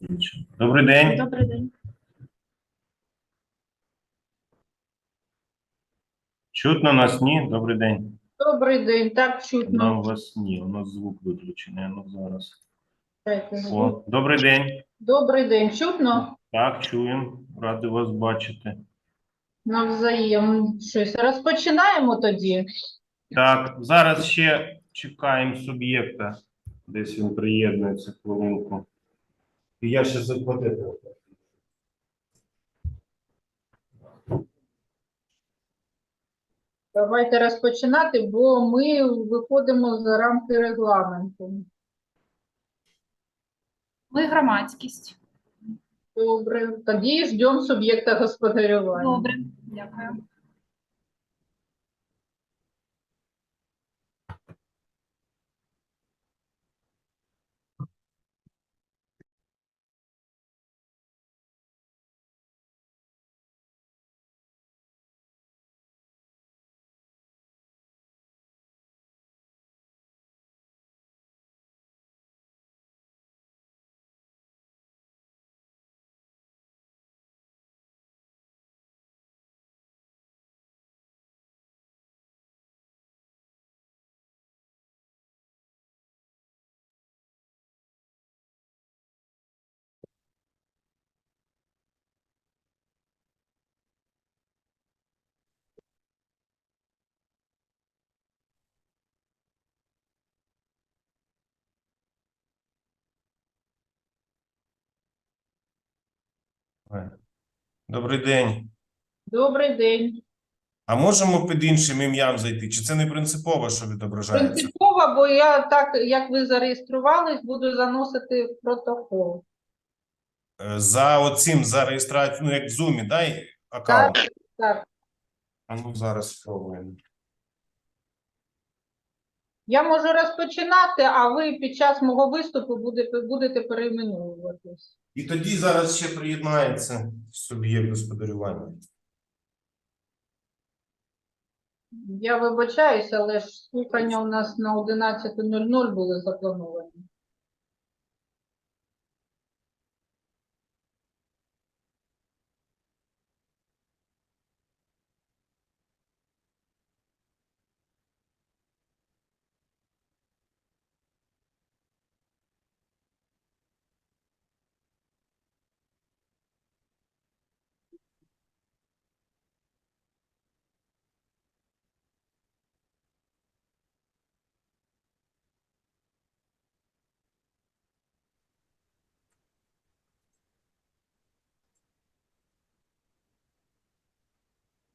Добрий день. Добрий день. Чутно нас ні? Добрий день. Добрий день, так чутно. Нам вас ні. У нас звук виключений. Ну зараз. Дайте звук. О, добрий день. Добрий день, чутно? Так, чуємо. Радий вас бачити. Навзаєм щось. Розпочинаємо тоді. Так, зараз ще чекаємо суб'єкта. Десь він приєднується хвилинку. І я ще заплатити. Давайте розпочинати, бо ми виходимо за рамки регламенту. Ми громадськість. Добре, тоді ждемо суб'єкта господарювання. Добре, дякую. Добрий день. Добрий день. А можемо під іншим ім'ям зайти? Чи це не принципово, що відображається? Принципово, бо я так, як ви зареєструвались, буду заносити в протокол. Е, За оцим за реєстрацією, ну як в Zoom, да, і аккаунт? Так, так. А ну зараз спробуємо. Я можу розпочинати, а ви під час мого виступу будете, будете перейменовуватись. І тоді зараз ще приєднається суб'єкт господарювання. Я вибачаюся, але ж слухання у нас на 11.00 були заплановані.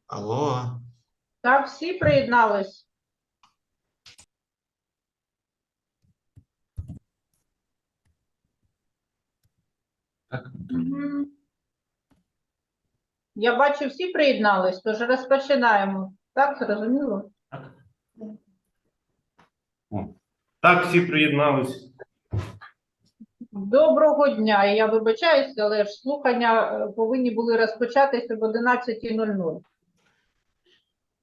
Алло. Так, всі приєднались? Я бачу, всі приєднались, тож розпочинаємо. Так, зрозуміло? Так, всі приєднались. Доброго дня. Я вибачаюся, але ж слухання е, повинні були розпочатися в 11.00.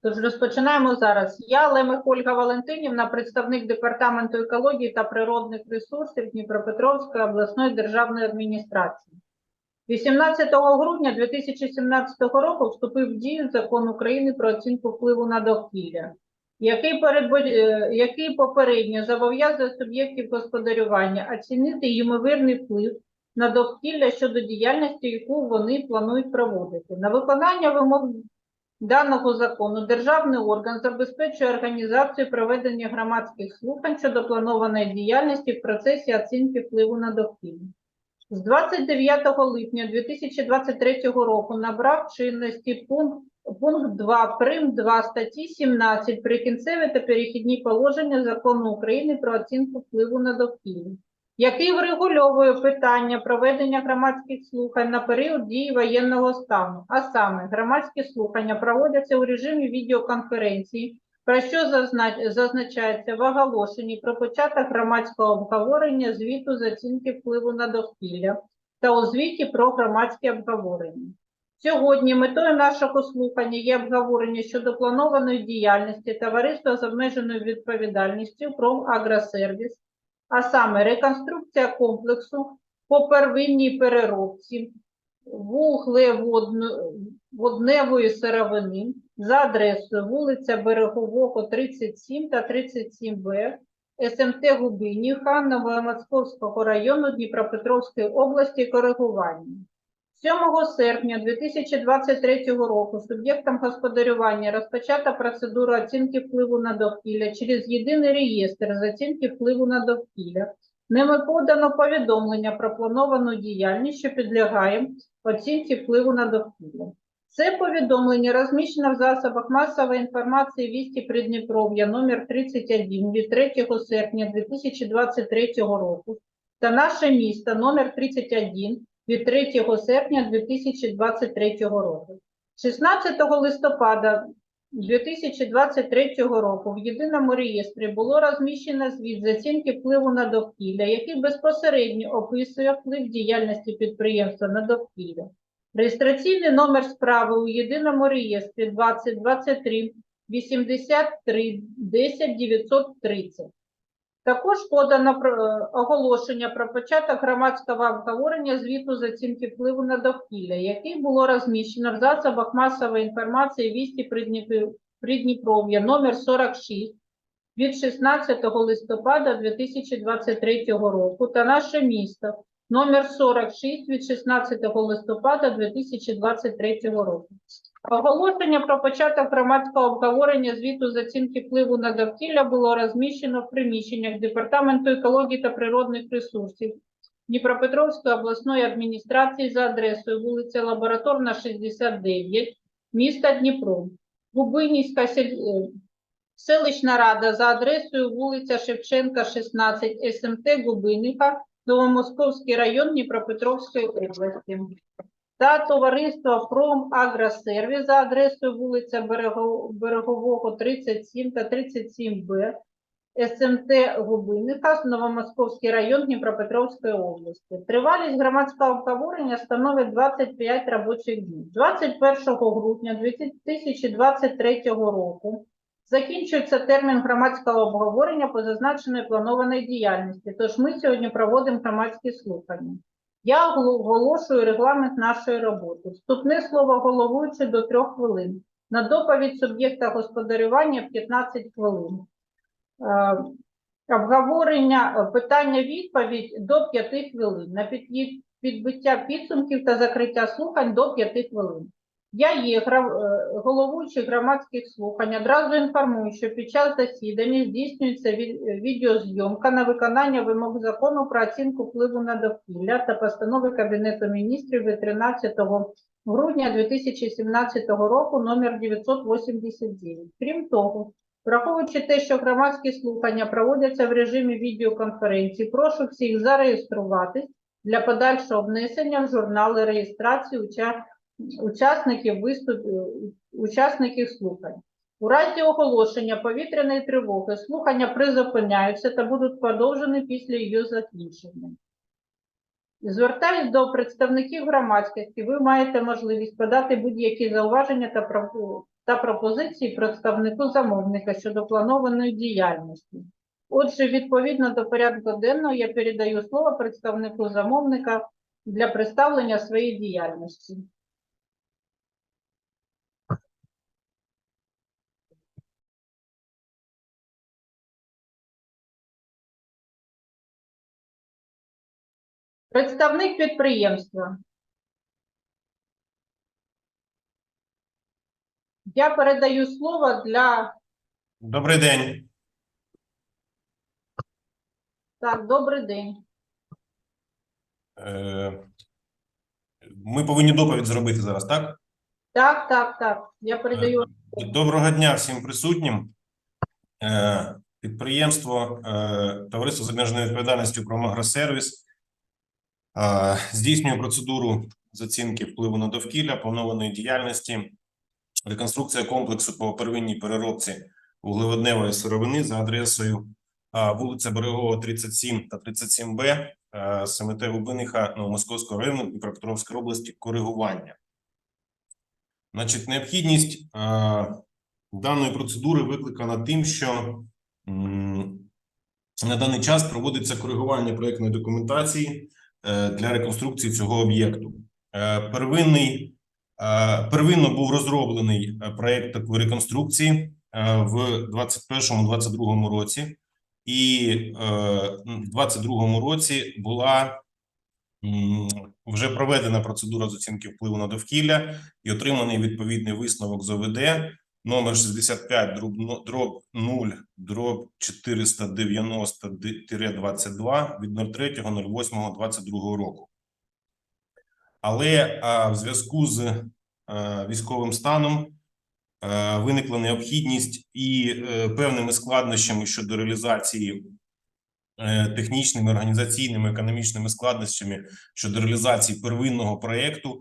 Тож розпочинаємо зараз. Я, Лемех Ольга Валентинівна, представник Департаменту екології та природних ресурсів Дніпропетровської обласної державної адміністрації. 18 грудня 2017 року вступив в дію Закон України про оцінку впливу на довкілля, який, передбо- е, який попередньо зобов'язує суб'єктів господарювання оцінити ймовірний вплив на довкілля щодо діяльності, яку вони планують проводити. На виконання вимог даного закону державний орган забезпечує організацію проведення громадських слухань щодо планованої діяльності в процесі оцінки впливу на довкілля. З 29 липня 2023 року набрав чинності пункт, пункт 2 прим 2 статті 17 прикінцеві та перехідні положення Закону України про оцінку впливу на довкілля, який врегульовує питання проведення громадських слухань на період дії воєнного стану. А саме, громадські слухання проводяться у режимі відеоконференції, про що зазначається в оголошенні про початок громадського обговорення звіту з оцінки впливу на довкілля та у звіті про громадське обговорення. Сьогодні метою нашого слухання є обговорення щодо планованої діяльності товариства з обмеженою відповідальністю «Промагросервіс», а саме реконструкція комплексу по первинній переробці вуглеводневої сировини за адресою вулиця Берегового, 37 та 37Б, СМТ Губинів Ханново Московського району Дніпропетровської області коригування. 7 серпня 2023 року суб'єктом господарювання розпочата процедура оцінки впливу на довкілля через єдиний реєстр з оцінки впливу на довкілля. Ними подано повідомлення про плановану діяльність, що підлягає оцінці впливу на довкілля. Це повідомлення розміщено в засобах масової інформації «Вісті Придніпров'я» номер 31 від 3 серпня 2023 року та «Наше місто» номер 31 від 3 серпня 2023 року. 16 листопада 2023 року в єдиному реєстрі було розміщено звіт з оцінки впливу на довкілля, який безпосередньо описує вплив діяльності підприємства на довкілля. Реєстраційний номер справи у єдиному реєстрі 2023 83 10 930. Також подано е, оголошення про початок громадського обговорення звіту з оцінки впливу на довкілля, який було розміщено в засобах масової інформації «Вісті Придніпров'я» номер 46 від 16 листопада 2023 року та «Наше місто» номер 46 від 16 листопада 2023 року. Оголошення про початок громадського обговорення звіту з оцінки впливу на довкілля було розміщено в приміщеннях Департаменту екології та природних ресурсів Дніпропетровської обласної адміністрації за адресою вулиця Лабораторна, 69, міста Дніпро, Губинівська е, селищна рада за адресою вулиця Шевченка, 16, СМТ Губинівка, Новомосковський район Дніпропетровської області та товариство «Промагросервіс» за адресою вулиця Берего- Берегового, 37 та 37Б, СМТ Губинника, Новомосковський район Дніпропетровської області. Тривалість громадського обговорення становить 25 робочих днів. 21 грудня 2023 року закінчується термін громадського обговорення по зазначеної планованої діяльності, тож ми сьогодні проводимо громадські слухання. Я оголошую регламент нашої роботи. Вступне слово головуючи до трьох хвилин. На доповідь суб'єкта господарювання 15 хвилин. Е, Обговорення е, питання-відповідь до 5 хвилин. На підбиття підсумків та закриття слухань до 5 хвилин. Я є е, головуючий громадських слухань. Одразу інформую, що під час засідання здійснюється ві- відеозйомка на виконання вимог закону про оцінку впливу на довкілля та постанови Кабінету міністрів від 13 грудня 2017 року номер 989. Крім того, враховуючи те, що громадські слухання проводяться в режимі відеоконференції, прошу всіх зареєструватись для подальшого внесення в журнали реєстрації уча- учасників виступ, е, учасників слухань. У разі оголошення повітряної тривоги слухання призупиняються та будуть продовжені після її закінчення. Звертаюсь до представників громадськості. Ви маєте можливість подати будь-які зауваження та та пропозиції представнику замовника щодо планованої діяльності. Отже, відповідно до порядку денного я передаю слово представнику замовника для представлення своєї діяльності. Представник підприємства. Я передаю слово для Добрий день. так, добрий день. Е, Ми повинні доповідь зробити зараз, так? Так, так, так. Я передаю. Доброго дня всім присутнім. Е, Підприємство е, Товариство з обмеженою відповідальністю «Промагросервіс» е, здійснює процедуру з оцінки впливу на довкілля, планованої діяльності, реконструкція комплексу по первинній переробці вуглеводневої сировини за адресою вулиця Берегова, 37 та 37Б, е, СМТ Губиниха Новомосковського району Дніпропетровської області коригування. Значить, необхідність даної процедури викликана тим, що на даний час проводиться коригування проєктної документації для реконструкції цього об'єкту. Е, Первинний е, первинно був розроблений е, проект такої реконструкції е, в 21-22 році, і е, в 22 році була вже проведена процедура з оцінки впливу на довкілля і отриманий відповідний висновок з ОВД номер 65 дроб, дроб 0 дроб 490-22 від 03.08.22 року. Але а, в зв'язку з а, військовим станом а, виникла необхідність і е, певними складнощами щодо реалізації е, технічними, організаційними, економічними складнощами щодо реалізації первинного проєкту,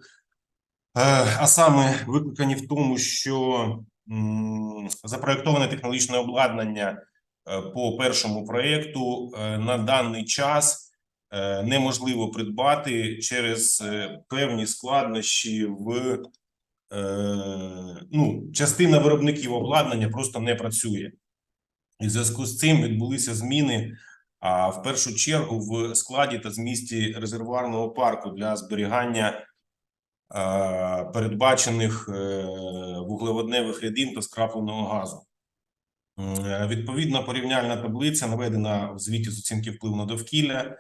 Е, а саме викликані в тому, що запроєктоване технологічне обладнання е, по першому проєкту е, на даний час е, неможливо придбати через певні складнощі в ну, частина виробників обладнання просто не працює. І в зв'язку з цим відбулися зміни. А в першу чергу в складі та змісті резервуарного парку для зберігання передбачених е, вуглеводневих рідин та скрапленого газу. Е, Відповідна порівняльна таблиця наведена в звіті з оцінки впливу на довкілля,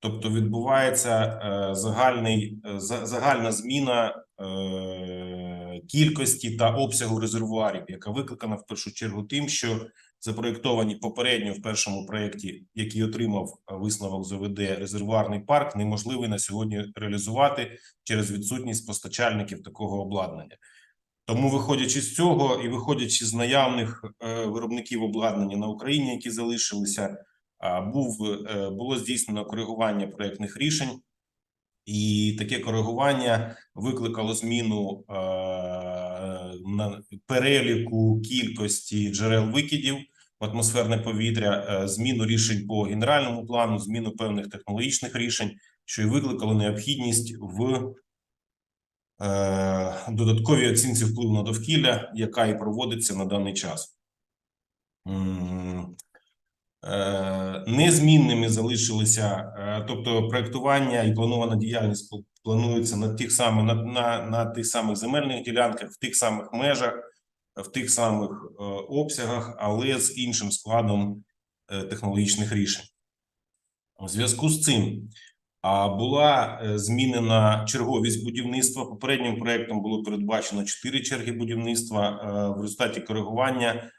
тобто відбувається е, загальний е, загальна зміна е, кількості та обсягу резервуарів, яка викликана в першу чергу тим, що запроєктовані попередньо в першому проєкті, який отримав е, висновок з ОВД резервуарний парк, неможливий на сьогодні реалізувати через відсутність постачальників такого обладнання. Тому, виходячи з цього і виходячи з наявних е, виробників обладнання на Україні, які залишилися, був е, було здійснено коригування проектних рішень, і таке коригування викликало зміну на переліку кількості джерел викидів в атмосферне повітря, е, зміну рішень по генеральному плану, зміну певних технологічних рішень, що і викликало необхідність в е, додатковій оцінці впливу на довкілля, яка і проводиться на даний час. Е, Незмінними залишилися, е, тобто проектування і планована діяльність планується на тих самих на, на, на тих самих земельних ділянках, в тих самих межах, в тих самих е, обсягах, але з іншим складом технологічних рішень. У зв'язку з цим була змінена черговість будівництва. Попереднім проектом було передбачено 4 черги будівництва. В результаті коригування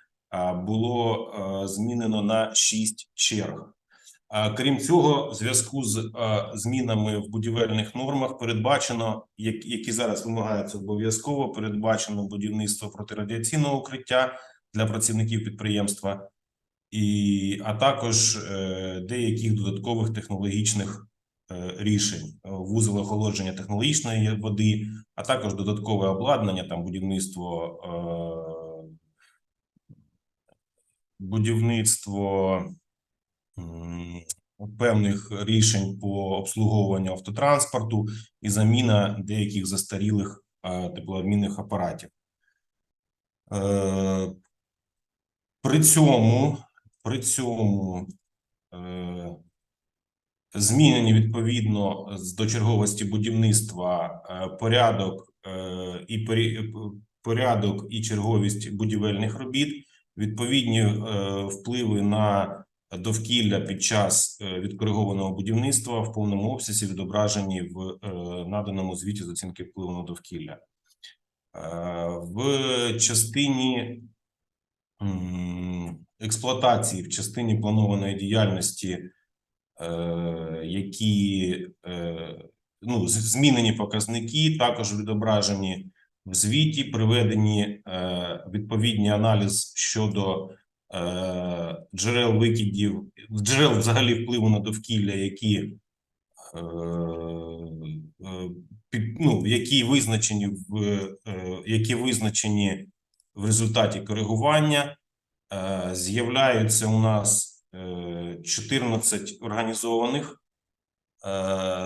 було е, змінено на 6 черг. А, Крім цього, в зв'язку з е, змінами в будівельних нормах передбачено, як- які зараз вимагаються обов'язково, передбачено будівництво протирадіаційного укриття для працівників підприємства, і а також е, деяких додаткових технологічних е, рішень, Е, вузол охолодження технологічної води, а також додаткове обладнання, там будівництво е, будівництво певних рішень по обслуговуванню автотранспорту і заміна деяких застарілих теплообмінних апаратів. Е, При цьому, при цьому е, змінені відповідно з- до черговості будівництва е, порядок і порядок і черговість будівельних робіт, відповідні е, впливи на довкілля під час е, відкоригованого будівництва в повному обсязі відображені в е, наданому звіті з оцінки впливу на довкілля. В частині експлуатації, в частині планованої діяльності, які ну, змінені показники, також відображені в звіті, приведені е, відповідні аналіз щодо е, джерел викидів, джерел взагалі впливу на довкілля, які е, ну, які визначені в які визначені в результаті коригування. З'являються у нас е, 14 організованих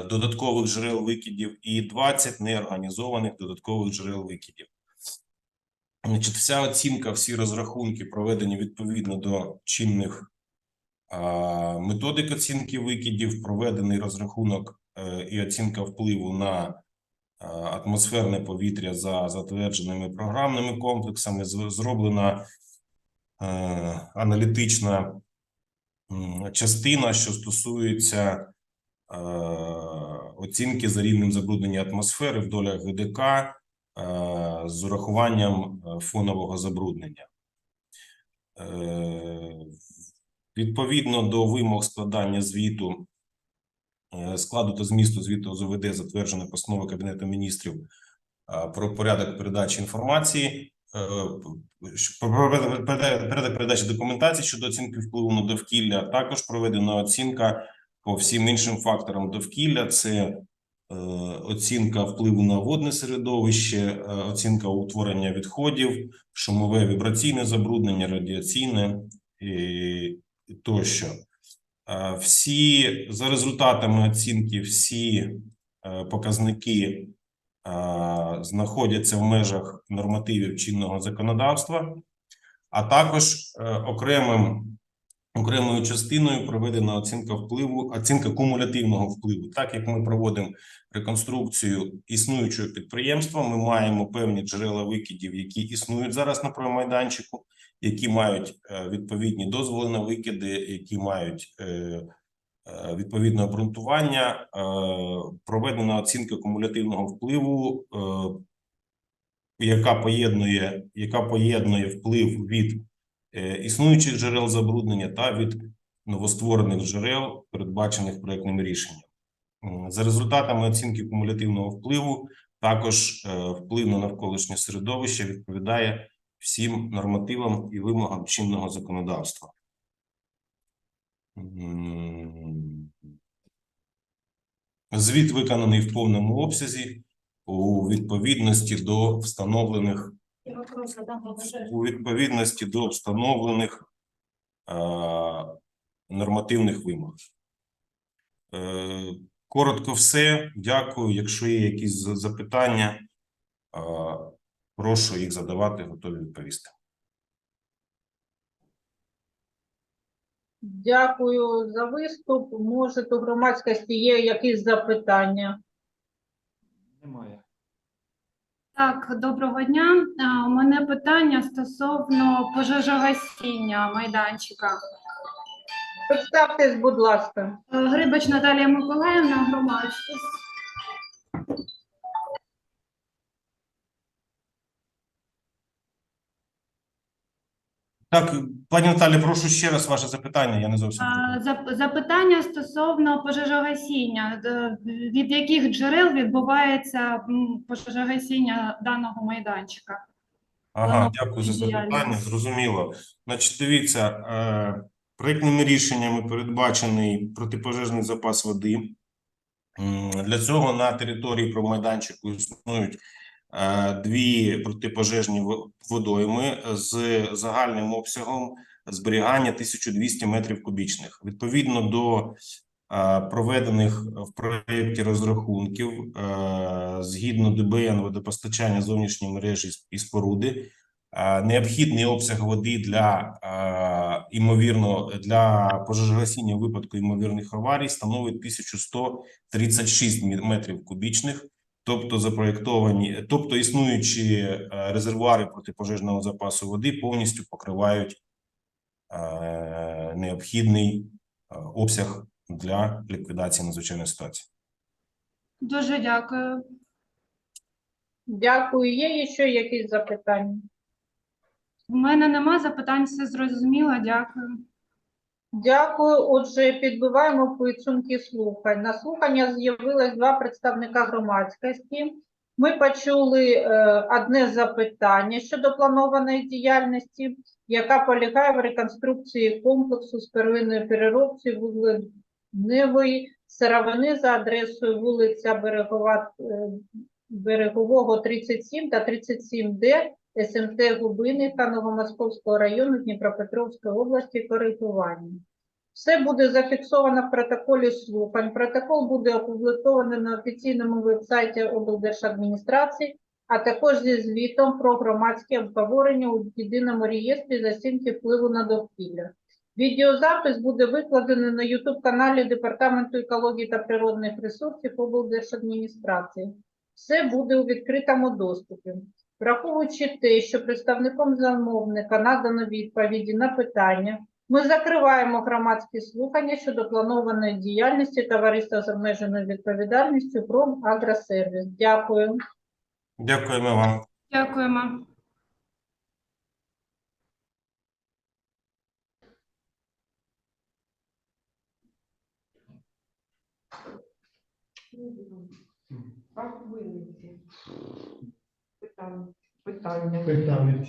додаткових джерел викидів і 20 неорганізованих додаткових джерел викидів. Значить, вся оцінка, всі розрахунки проведені відповідно до чинних а, методик оцінки викидів, проведений розрахунок е, і оцінка впливу на е, атмосферне повітря за затвердженими програмними комплексами. Зроблена е, аналітична частина, що стосується е, оцінки за рівнем забруднення атмосфери в долях ГДК е, з урахуванням е, фонового забруднення. Е, Відповідно до вимог складання звіту е, складу та змісту звіту ОЗВД затверджена постанова Кабінету міністрів е, про порядок передачі інформації, е, про порядок передачі документації щодо оцінки впливу на довкілля. Також проведена оцінка по всім іншим факторам довкілля. Це е, оцінка впливу на водне середовище, е, оцінка утворення відходів, шумове вібраційне забруднення, радіаційне і тощо. Е, Всі за результатами оцінки, всі показники знаходяться в межах нормативів чинного законодавства, а також окремим окремою частиною проведена оцінка впливу, оцінка кумулятивного впливу. Так як ми проводимо реконструкцію існуючого підприємства, ми маємо певні джерела викидів, які існують зараз на проймайданчику, які мають е, відповідні дозволи на викиди, які мають е, е, відповідне обґрунтування. Проведена оцінка кумулятивного впливу, яка поєднує, яка поєднує вплив від існуючих джерел забруднення та від новостворених джерел, передбачених проектним рішенням. За результатами оцінки кумулятивного впливу, також е, вплив на навколишнє середовище відповідає всім нормативам і вимогам чинного законодавства. Звіт виконаний в повному обсязі у відповідності до встановлених у відповідності до встановлених е, нормативних вимог. Е, коротко все. Дякую. Якщо є якісь запитання, е, прошу їх задавати, готові відповісти. Дякую за виступ. Може, у громадськості є якісь запитання? Немає. Так, доброго дня. У мене питання стосовно пожежогасіння майданчика. Представтесь, будь ласка. Грибач Наталія Миколаївна, громадськість. Так, пані Наталі, прошу ще раз ваше запитання. Я не зовсім Запитання стосовно пожежогасіння. Д- Від яких джерел відбувається пожежогасіння даного майданчика? Ага, дякую за запитання. Зрозуміло. Значить, дивіться, е, проектними рішеннями передбачений протипожежний запас води. Для цього на території промайданчику існують е, дві протипожежні водойми з загальним обсягом зберігання 1200 метрів кубічних. Відповідно до е, проведених в проєкті розрахунків е, згідно ДБН водопостачання зовнішньої мережі і споруди, е, необхідний обсяг води для е, імовірно для пожежогасіння випадку ймовірних аварій становить 1136 мі- метрів кубічних. Тобто запроєктовані, тобто існуючі е, резервуари протипожежного запасу води повністю покривають е, необхідний е, обсяг для ліквідації надзвичайної ситуації. Дуже дякую. Дякую. Є ще якісь запитання? У мене нема запитань, все зрозуміло. Дякую. Дякую. Отже, підбиваємо підсумки слухань. На слухання з'явилось два представника громадськості. Ми почули е, одне запитання щодо планованої діяльності, яка полягає в реконструкції комплексу з первинної переробці вуглевої сировини за адресою вулиця Берегова, е, Берегового 37 та 37Д СМТ Губинника Новомосковського району Дніпропетровської області коригування. Все буде зафіксовано в протоколі слухань. Протокол буде опублікований на офіційному вебсайті облдержадміністрації, а також зі звітом про громадське обговорення у єдиному реєстрі з оцінки впливу на довкілля. Відеозапис буде викладений на YouTube-каналі Департаменту екології та природних ресурсів облдержадміністрації. Все буде у відкритому доступі. Враховуючи те, що представником замовника надано відповіді на питання, ми закриваємо громадські слухання щодо планованої діяльності товариства з обмеженою відповідальністю «Промагросервіс». Дякую. Дякуємо вам. Дякуємо. Как Питання. Питання. Питання.